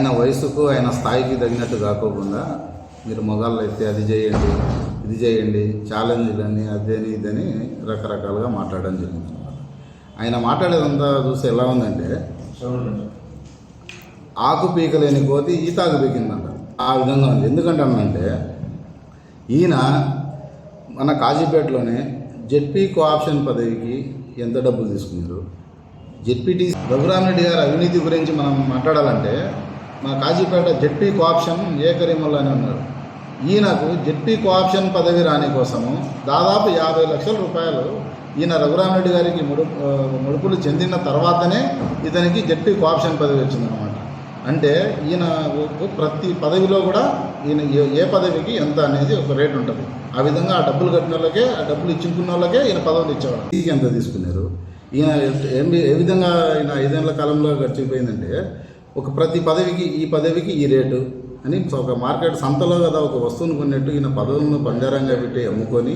ఆయన వయసుకు ఆయన స్థాయికి తగినట్టు కాకోకుండా మీరు మొగాళ్ళు అయితే అది చేయండి ఇది చేయండి ఛాలెంజ్లని అదని ఇదని రకరకాలుగా మాట్లాడడం జరిగింది ఆయన మాట్లాడేదంతా చూస్తే ఎలా ఉందంటే ఆకు పీకలేని కోతి ఈతాకు పీకిందంట. ఆ విధంగా ఉంది. ఎందుకంటే అన్నంటే ఈయన మన కాజీపేటలోనే జెడ్పీ కోఆప్షన్ పదవికి ఎంత డబ్బులు తీసుకున్నారు? జెడ్పీటీ రఘురామరెడ్డి గారి అవినీతి గురించి మనం మాట్లాడాలంటే మా కాజీపేట జెడ్పీ కోఆప్షన్ ఏ అని ఉన్నారు. ఈయనకు జెడ్పీ కోఆప్షన్ పదవి రాని కోసము దాదాపు యాభై లక్షల రూపాయలు ఈయన రఘురామరెడ్డి గారికి ముడు ముడుపులు చెందిన తర్వాతనే ఇతనికి జెడ్పీ కోఆప్షన్ పదవి వచ్చిందనమాట అంటే ఈయన ప్రతి పదవిలో కూడా ఈయన ఏ- ఏ పదవికి ఎంత అనేది ఒక రేట్ ఉంటుంది. ఆ విధంగా ఆ డబ్బులు కట్టిన వాళ్ళకే ఆ డబ్బులు ఇచ్చుకున్న వాళ్ళకే ఈయన పదవులు ఇచ్చేవాడు ఈకి ఎంత తీసుకున్నారు? ఈయన ఏ విధంగా ఈయన ఐదేళ్ళ కాలంలో గడిచిపోయిందంటే ఒక ప్రతి పదవికి ఈ పదవికి ఈ రేటు అని ఒక మార్కెట్ సంతలో కదా ఒక వస్తువును కొన్నట్టు ఈయన పదవులను పంజారంగా పెట్టి అమ్ముకొని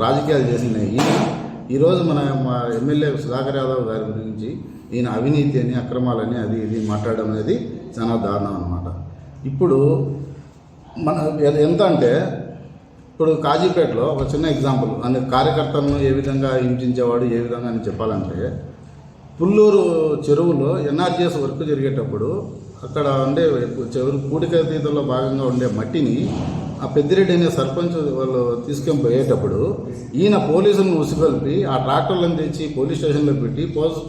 రాజకీయాలు చేసిన ఈయన. ఈరోజు మన మా ఎమ్మెల్యే సుధాకర్ యాదవ్ గారి గురించి ఈయన అవినీతి అని అక్రమాలని అది ఇది మాట్లాడడం అనేది చాలా దారుణం అనమాట ఇప్పుడు మన ఎంత అంటే ఇప్పుడు కాజీపేటలో ఒక చిన్న ఎగ్జాంపుల్ అనే కార్యకర్తలను ఏ విధంగా హింసించేవాడు ఏ విధంగా అని చెప్పాలంటే పుల్లూరు చెరువులో ఎన్ఆర్జీఎస్ వర్క్ జరిగేటప్పుడు అక్కడ ఉండే చెరువు కూడిక తీతల్లో భాగంగా ఉండే మట్టిని ఆ పెద్దిరెడ్డి అనే సర్పంచ్ వాళ్ళు తీసుకొని పోయేటప్పుడు ఈయన పోలీసులను ఉసిగొల్పి ఆ ట్రాక్టర్లను తెచ్చి పోలీస్ స్టేషన్లో పెట్టి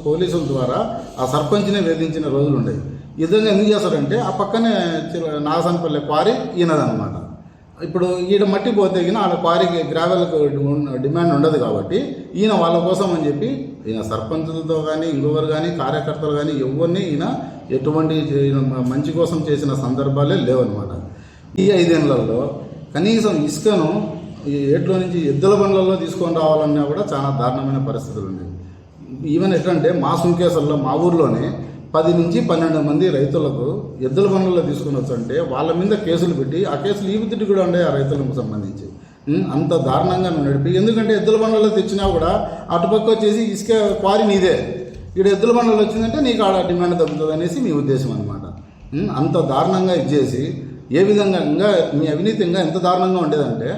పోలీసుల ద్వారా ఆ సర్పంచ్ని వేధించిన రోజులు ఉండేవి. ఈ విధంగా ఎందుకు చేస్తారంటే ఆ పక్కనే చిల- నాగసనపల్లి క్వారీ ఈయనదనమాట ఇప్పుడు ఈడ మట్టి పోతే ఈయన ఆడ క్వారీకి గ్రావెల్కి డిమాండ్ ఉండదు కాబట్టి ఈయన వాళ్ళ కోసం అని చెప్పి ఈయన సర్పంచులతో కానీ ఇంకొకరు కానీ కార్యకర్తలు కానీ ఎవరిని ఈయన ఎటువంటి ఈయన మంచి కోసం చేసిన సందర్భాలే లేవన్నమాట. ఈ ఐదేళ్ళలో కనీసం ఇసుకను ఏట్లో నుంచి ఎద్దుల బండ్లలో తీసుకొని రావాలన్నా కూడా చాలా దారుణమైన పరిస్థితులు ఉన్నాయి. ఈవెన్ ఎట్లంటే మా సుంకేశ్వర్లో మా ఊర్లోనే పది నుంచి పన్నెండు మంది రైతులకు ఎద్దుల బండ్లలో తీసుకుని వచ్చంటే వాళ్ళ మీద కేసులు పెట్టి ఆ కేసులు ఈ బుద్ధిటి కూడా ఉండే ఆ రైతులకు సంబంధించి. అంత దారుణంగా నడిపి ఎందుకంటే ఎద్దుల బండ్లలో తెచ్చినా కూడా అటుపక్క వచ్చేసి ఇసుక క్వారీ నీదే. ఇక్కడ ఎద్దుల బండ్లలో వచ్చిందంటే నీకు ఆడ డిమాండ్ తగ్గుతుంది అనేసి మీ ఉద్దేశం అనమాట అంత దారుణంగా ఇచ్చేసి ఏ విధంగా ఇంకా మీ అవినీతి ఇంకా ఎంత దారుణంగా ఉండేదంటే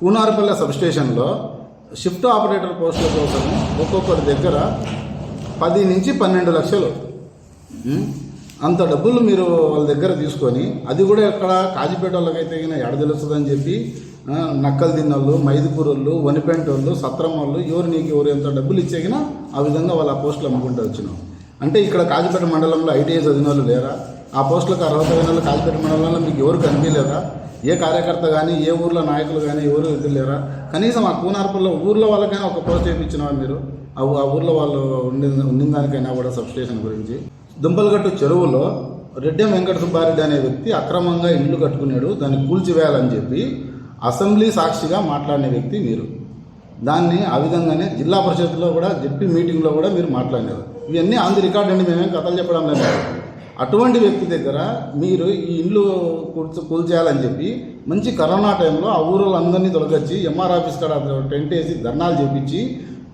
కూనారపల్లె సబ్స్టేషన్లో షిఫ్ట్ ఆపరేటర్ పోస్టుల కోసం ఒక్కొక్కరి దగ్గర పది నుంచి పన్నెండు లక్షలు అంత డబ్బులు మీరు వాళ్ళ దగ్గర తీసుకొని అది కూడా ఎక్కడ కాజీపేట వాళ్ళకైతే గిన ఎడ తెలుస్తుందని చెప్పి నక్కలు తిన్నోళ్ళు మైదుకూరోళ్ళు వనిపెంటోళ్ళు సత్రం వాళ్ళు ఎవరు నీకు ఎవరు ఎంత డబ్బులు ఇచ్చేగినా ఆ విధంగా వాళ్ళు ఆ పోస్టులు అమ్ముకుంటూ వచ్చినాం. అంటే ఇక్కడ కాజీపేట మండలంలో ఐటీఐ చదివిన వాళ్ళు లేరా? ఆ పోస్టులకు అర్హత అయిన వాళ్ళు కాజీపేట మండలంలో మీకు ఎవరు కనిపించలేదా? ఏ కార్యకర్త కానీ ఏ ఊర్లో నాయకులు కానీ ఎవరు ఇది లేరా? కనీసం ఆ కూనార్పుల్లో ఊర్లో వాళ్ళకైనా ఒక పోస్ట్ చేయించినవా మీరు? ఆ ఆ ఊర్లో వాళ్ళు ఉండి ఉండిన దానికైనా కూడా సబ్స్టేషన్ గురించి. దుంపలగట్టు చెరువులో రెడ్డెం వెంకట సుబ్బారెడ్డి అనే వ్యక్తి అక్రమంగా ఇల్లు కట్టుకున్నాడు దాన్ని కూల్చివేయాలని చెప్పి అసెంబ్లీ సాక్షిగా మాట్లాడిన వ్యక్తి మీరు. దాన్ని ఆ విధంగానే జిల్లా పరిషత్లో కూడా జెడ్పీ మీటింగ్లో కూడా మీరు మాట్లాడినారు. ఇవన్నీ ఆన్ ది రికార్డ్ అండి మేమేం కథలు చెప్పడం లేదు. అటువంటి వ్యక్తి దగ్గర మీరు ఈ ఇండ్లు కూల్చ కూల్చేయాలని చెప్పి మంచి కరోనా టైంలో ఆ ఊరిలో అందరినీ తొలగచ్చి ఎంఆర్ ఆఫీస్ కాడ టెంట్ వేసి ధర్నాలు చేపించి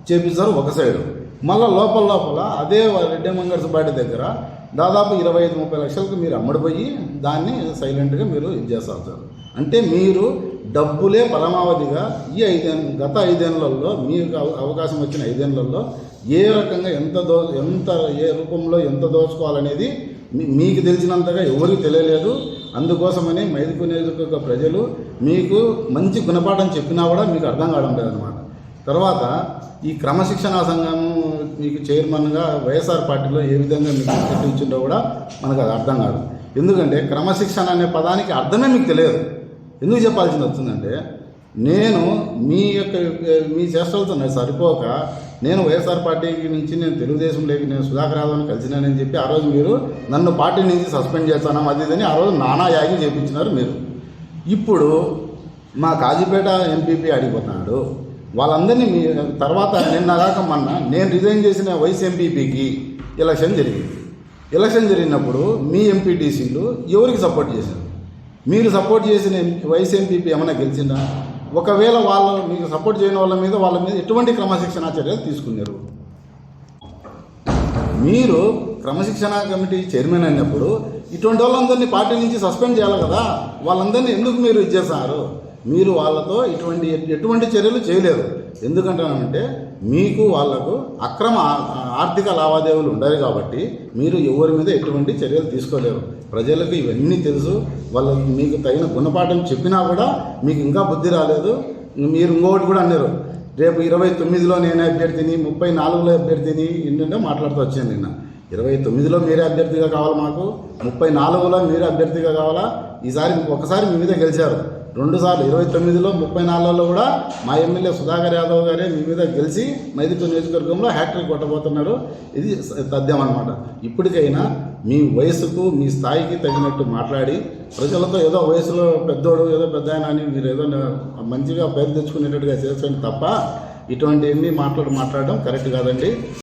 చేపిస్తారు ఒక సైడు. మళ్ళీ లోపల లోపల అదే రెడ్డి మంగళ దగ్గర దాదాపు ఇరవై ఐదు ముప్పై లక్షలకు మీరు అమ్మడిపోయి దాన్ని సైలెంట్గా మీరు ఇది చేస్తారు. అంటే మీరు డబ్బులే పరమావధిగా ఈ ఐదేళ్ళ గత ఐదేళ్ళలో మీకు అవకాశం వచ్చిన ఐదేళ్ళలో ఏ రకంగా ఎంత దో ఎంత ఏ రూపంలో ఎంత దోచుకోవాలనేది మీ- మీకు తెలిసినంతగా ఎవరికి తెలియలేదు. అందుకోసమని మైదుకు నియోజకవర్గ ప్రజలు మీకు మంచి గుణపాఠం చెప్పినా కూడా మీకు అర్థం కావడం లేదనమాట తర్వాత ఈ క్రమశిక్షణా సంఘం మీకు చైర్మన్గా వైఎస్ఆర్ పార్టీలో ఏ విధంగా మీకు టికెట్ ఇచ్చిందో కూడా మనకు అది అర్థం కాదు. ఎందుకంటే క్రమశిక్షణ అనే పదానికి అర్థమే మీకు తెలియదు. ఎందుకు చెప్పాల్సింది వస్తుందంటే నేను మీ యొక్క మీ చేష్టలతో సరిపోక నేను వైఎస్ఆర్ పార్టీకి నుంచి నేను తెలుగుదేశం లేక నేను సుధాకర్ యాదవ్ని కలిసినానని చెప్పి ఆ రోజు మీరు నన్ను పార్టీ నుంచి సస్పెండ్ చేస్తాను అది ఇదని ఆ రోజు నానా యాగి చేపించినారు మీరు. ఇప్పుడు మా కాజీపేట ఎంపీపీ అడిగిపోతున్నాడు వాళ్ళందరినీ మీ తర్వాత నిన్న కాక మొన్న నేను రిజైన్ చేసిన వైస్ ఎంపీపీకి ఎలక్షన్ జరిగింది. ఎలక్షన్ జరిగినప్పుడు మీ ఎంపీటీసీలు ఎవరికి సపోర్ట్ చేశారు? మీరు సపోర్ట్ చేసిన వైసీఎంపీపీ వైస్ ఎంపీపీ ఏమైనా గెలిచిందా? ఒకవేళ వాళ్ళు మీకు సపోర్ట్ చేయని వాళ్ళ మీద వాళ్ళ మీద ఎటువంటి క్రమశిక్షణా చర్యలు తీసుకున్నారు? మీరు క్రమశిక్షణ కమిటీ చైర్మన్ అయినప్పుడు ఇటువంటి వాళ్ళందరినీ పార్టీ నుంచి సస్పెండ్ చేయాలి కదా. వాళ్ళందరినీ ఎందుకు మీరు ఇచ్చేసారు మీరు వాళ్ళతో ఇటువంటి ఎటువంటి చర్యలు చేయలేరు ఎందుకంటానంటే మీకు వాళ్ళకు అక్రమ ఆర్థిక లావాదేవీలు ఉండాలి కాబట్టి మీరు ఎవరి మీద ఎటువంటి చర్యలు తీసుకోలేరు. ప్రజలకు ఇవన్నీ తెలుసు. వాళ్ళకి మీకు తగిన గుణపాఠం చెప్పినా కూడా మీకు ఇంకా బుద్ధి రాలేదు. మీరు ఇంకొకటి కూడా అన్నారు. రేపు ఇరవై తొమ్మిదిలో నేనే అభ్యర్థిని ముప్పై నాలుగులో అభ్యర్థిని ఏంటంటే మాట్లాడుతూ వచ్చాను నిన్న. ఇరవై తొమ్మిదిలో మీరే అభ్యర్థిగా కావాలి మాకు. ముప్పై నాలుగులో మీరే అభ్యర్థిగా కావాలా? ఈసారి ఒకసారి మీ మీద గెలిచారు. రెండు సార్లు ఇరవై తొమ్మిదిలో ముప్పై నాలుగులో కూడా మా ఎమ్మెల్యే సుధాకర్ యాదవ్ గారే మీ మీద గెలిచి మైదుకూరు నియోజకవర్గంలో హ్యాట్రిక్ కొట్టబోతున్నారు. ఇది తథ్యం అనమాట ఇప్పటికైనా మీ వయసుకు మీ స్థాయికి తగినట్టు మాట్లాడి ప్రజలతో ఏదో వయసులో పెద్దోడు ఏదో పెద్ద అని మీరు ఏదో మంచిగా పేరు తెచ్చుకునేటట్టుగా చేసండి తప్ప ఇటువంటివన్నీ మాట్లాడు మాట్లాడడం కరెక్ట్ కాదండి.